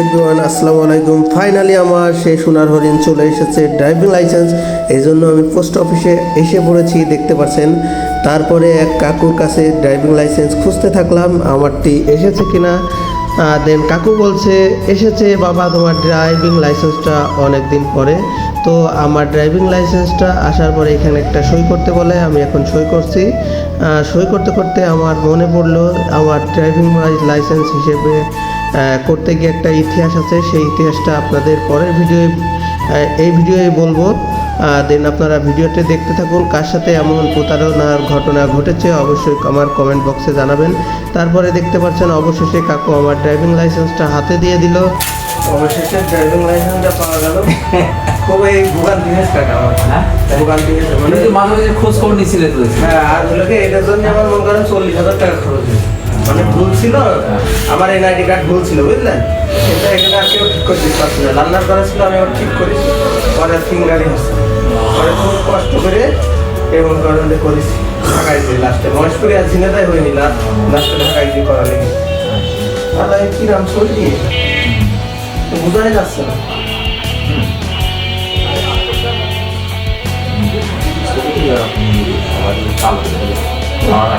Everyone, আসসালামু আলাইকুম। Finally আমার সেই সোনার হরিণ চলে এসেছে ড্রাইভিং লাইসেন্স এই জন্য আমি পোস্ট অফিসে এসে পড়েছি, দেখতে পাচ্ছেন। তারপরে এক কাকুর কাছে ড্রাইভিং লাইসেন্স খুঁজতে থাকলাম, আমারটি এসেছে কিনা। দেন কাকু বলছে, এসেছে বাবা, তোমার ড্রাইভিং লাইসেন্সটা অনেক দিন পরে। তো আমার ড্রাইভিং লাইসেন্সটা আসার পরে এখানে একটা সই করতে বলে, আমি এখন সই করছি। সই করতে করতে আমার মনে পড়ল, আমার ড্রাইভিং লাইসেন্স হিসেবে করতে গিয়ে একটা ইতিহাস আছে সেই ইতিহাসটা আপনাদের পরের ভিডিওয়ে এই ভিডিওয়ে বলব। দেন আপনারা ভিডিওটি দেখতে থাকুন কার সাথে এমন প্রতারণার ঘটনা ঘটেছে অবশ্যই আমার কমেন্ট বক্সে জানাবেন। তারপরে দেখতে পাচ্ছেন অবশেষে কাকু আমার ড্রাইভিং লাইসেন্সটা হাতে দিয়ে দিল। অবশেষে ড্রাইভিং লাইসেন্সটা পাওয়া গেল। খুবই ভোগান জিনিস কাকা আমার হ্যাঁ? ভোগান জিনিস মানে মাঝে মাঝে খোঁজ খবর নিছিলে তো? হ্যাঁ আর এটার জন্য আমার মনে করেন চল্লিশ হাজার টাকা খরচ হয়েছে। ভুল ছিল, আমার এনআইডি কার্ড ভুল ছিল, বুঝলেন? সেটা এখানে আর কেউ ঠিক করে দিতে পারছি না। রান্নার করা ছিল, আমি আবার ঠিক করি। পরে ফিঙ্গারই হচ্ছে পরে খুব কষ্ট করে এমন কারণে করেছি। ঢাকায় দিয়ে লাস্টে মহেশপুরে আর ঝিনাদাই হয়নি লাস্টে ঢাকায় দিয়ে করা লেগে কি নাম চলি বোঝাই যাচ্ছে না। তাহলে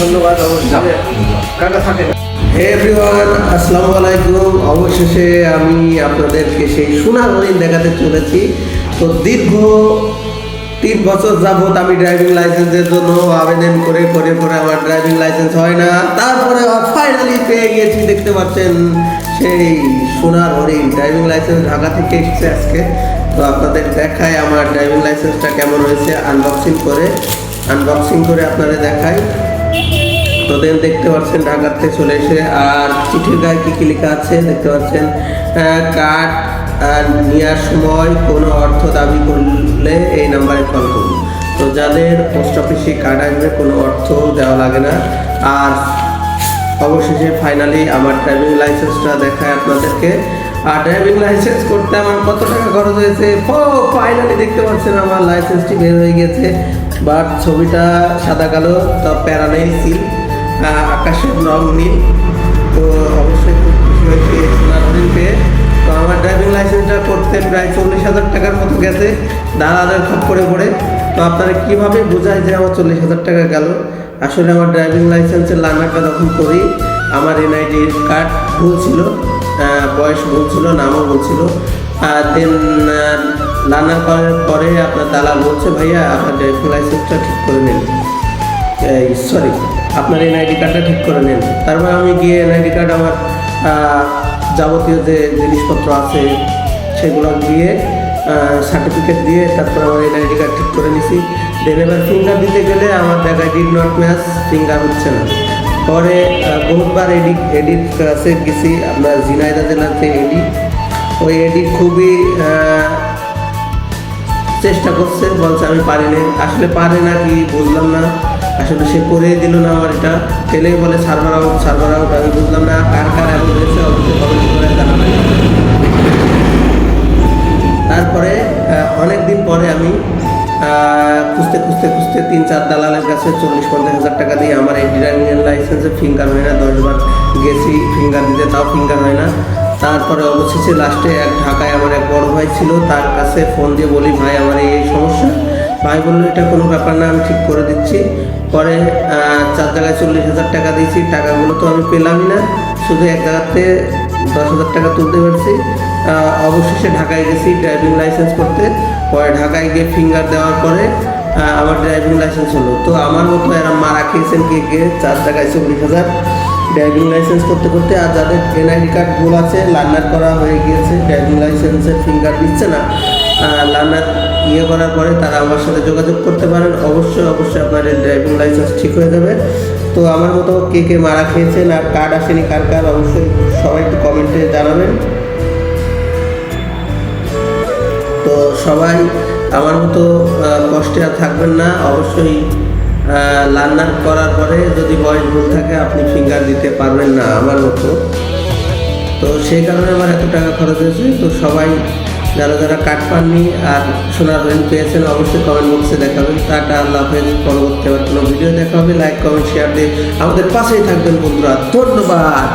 ধন্যবাদ এভরিওয়ান, আসসালামু আলাইকুম। অবশেষে আমি আপনাদেরকে সেই সোনার হরিণ দেখাতে চলেছি। তো দীর্ঘ তিন বছর যাবত আমি ড্রাইভিং লাইসেন্সের জন্য আবেদন করে করে করে আমার ড্রাইভিং লাইসেন্স হয় না। তারপরে ফাইনালি পেয়ে গিয়েছি দেখতে পাচ্ছেন সেই সোনার হরিণ। ড্রাইভিং লাইসেন্স ঢাকা থেকে এসেছে আজকে। তো আপনাদের দেখায় আমার ড্রাইভিং লাইসেন্সটা কেমন হয়েছে। আনবক্সিং করে আনবক্সিং করে আপনাদের দেখায় তো দেখতে পাচ্ছেন ঢাকাতে চলে এসে, আর চিঠির গায়ে কী কী লেখা আছে দেখতে পাচ্ছেন? কার্ড নেওয়ার সময় কোনো অর্থ দাবি করলে এই নাম্বারে কল করুন। তো যাদের পোস্ট অফিসে কার্ড আসবে, কোনো অর্থ দেওয়া লাগে না। আর অবশেষে ফাইনালি আমার ড্রাইভিং লাইসেন্সটা দেখায় আপনাদেরকে। আর ড্রাইভিং লাইসেন্স করতে আমার কত টাকা খরচ হয়েছে? ফাইনালি দেখতে পাচ্ছেন আমার লাইসেন্সটি বের হয়ে গেছে। বাট ছবিটা সাদা কালো তা প্যারা নেই সিল আকাশের রং নীল। তো অবশ্যই খুব খুশি হয়েছি এই পেয়ে। তো আমার ড্রাইভিং লাইসেন্সটা করতে প্রায় চল্লিশ হাজার টাকার মতো গেছে। দালালের করে পড়ে। তো আপনারা কীভাবে বোঝায় যে আমার চল্লিশ হাজার টাকা গেল? আসলে আমার ড্রাইভিং লাইসেন্সের লার্নারটা যখন করি। আমার এনআইডি কার্ড ভুল ছিল। বয়স ভুল ছিল নামও ভুল ছিল দেন লার্নার করার পরে আপনার দালাল বলছে, ভাইয়া, আপনার ড্রাইভিং লাইসেন্সটা ঠিক করে নিন। সরি আপনার এনআইডি কার্ডটা ঠিক করে নেন। তারপর আমি গিয়ে এনআইডি কার্ড আমার যাবতীয় যে জিনিসপত্র আছে, সেগুলো দিয়ে সার্টিফিকেট দিয়ে তারপর আমার এনআইডি কার্ড ঠিক করে নিছি। দেন এবার ফিঙ্গার দিতে গেলে আমার দেখায় ডিড নট ম্যাচ ফিঙ্গার হচ্ছে না। পরে বহুতবার এডিট এডিট কাছে গেছি আপনার ঝিনাইদা জেলার যে ওই এডিট খুবই চেষ্টা করছে, বলছে আমি পারি না আসলে পারে না কি বুঝলাম না। আসলে সে করে দিল না আমার এটা। পেলেই বলে সার্ভার আউট সার্ভার আউট আমি বুঝলাম না কার কার এমন হয়েছে তারপরে অনেক দিন পরে আমি খুঁজতে খুঁজতে খুঁজতে তিন চার দালালের কাছে চল্লিশ, পঞ্চাশ হাজার টাকা দিয়ে আমার এই ড্রাইভিং লাইসেন্সে ফিঙ্গার হয় না দশবার গেছি ফিঙ্গার দিতে, তাও ফিঙ্গার হয় না। তারপরে অবশেষে লাস্টে এক ঢাকায় আমার এক বড় ভাই ছিল, তার কাছে ফোন দিয়ে বলি, ভাই, আমার এই সমস্যা। ভাই বলল, এটা কোনো ব্যাপার না, আমি ঠিক করে দিচ্ছি। পরে চার জায়গায় চল্লিশ হাজার টাকা দিয়েছি, টাকাগুলো তো আমি পেলামই না। শুধু এক জায়গাতে দশ হাজার টাকা তুলতে পারছি। অবশেষে ঢাকায় গেছি ড্রাইভিং লাইসেন্স করতে। পরে ঢাকায় গিয়ে ফিঙ্গার দেওয়ার পরে আমার ড্রাইভিং লাইসেন্স হলো। তো আমার মতো এরা মারা খেয়েছেন কে কে, চার জায়গায় চল্লিশ হাজার। ড্রাইভিং লাইসেন্স করতে করতে আর যাদের এনআইডি কার্ড ভুল আছে লার্নার করা হয়ে গিয়েছে ড্রাইভিং লাইসেন্সের ফিঙ্গার দিচ্ছে না। লার্নার ইয়ে করার পরে তারা আমার সাথে যোগাযোগ করতে পারেন। অবশ্যই অবশ্যই আপনার ড্রাইভিং লাইসেন্স ঠিক হয়ে যাবে। তো আমার মতো কে কে মারা খেয়েছেন আর কার্ড আসেনি, কার কার, অবশ্যই সবাই একটু কমেন্টে জানাবেন। তো সবাই আমার মতো কষ্টে আর থাকবেন না। অবশ্যই লার্নার করার পরে যদি বয়স ভুল থাকে, আপনি ফিঙ্গার দিতে পারবেন না আমার মতো। তো সেই কারণে আমার এত টাকা খরচ হয়েছে। তো সবাই যারা যারা কাঠ পাননি আর সোনার রেঞ্জ পেয়েছেন, অবশ্যই কমেন্ট বক্সে দেখাবেন। টাটা, আল্লাহ হাফেজ। পরবর্তী আবার কোনো ভিডিও দেখা হবে লাইক কমেন্ট শেয়ার দিয়ে আমাদের পাশেই থাকবেন বন্ধুরা। ধন্যবাদ।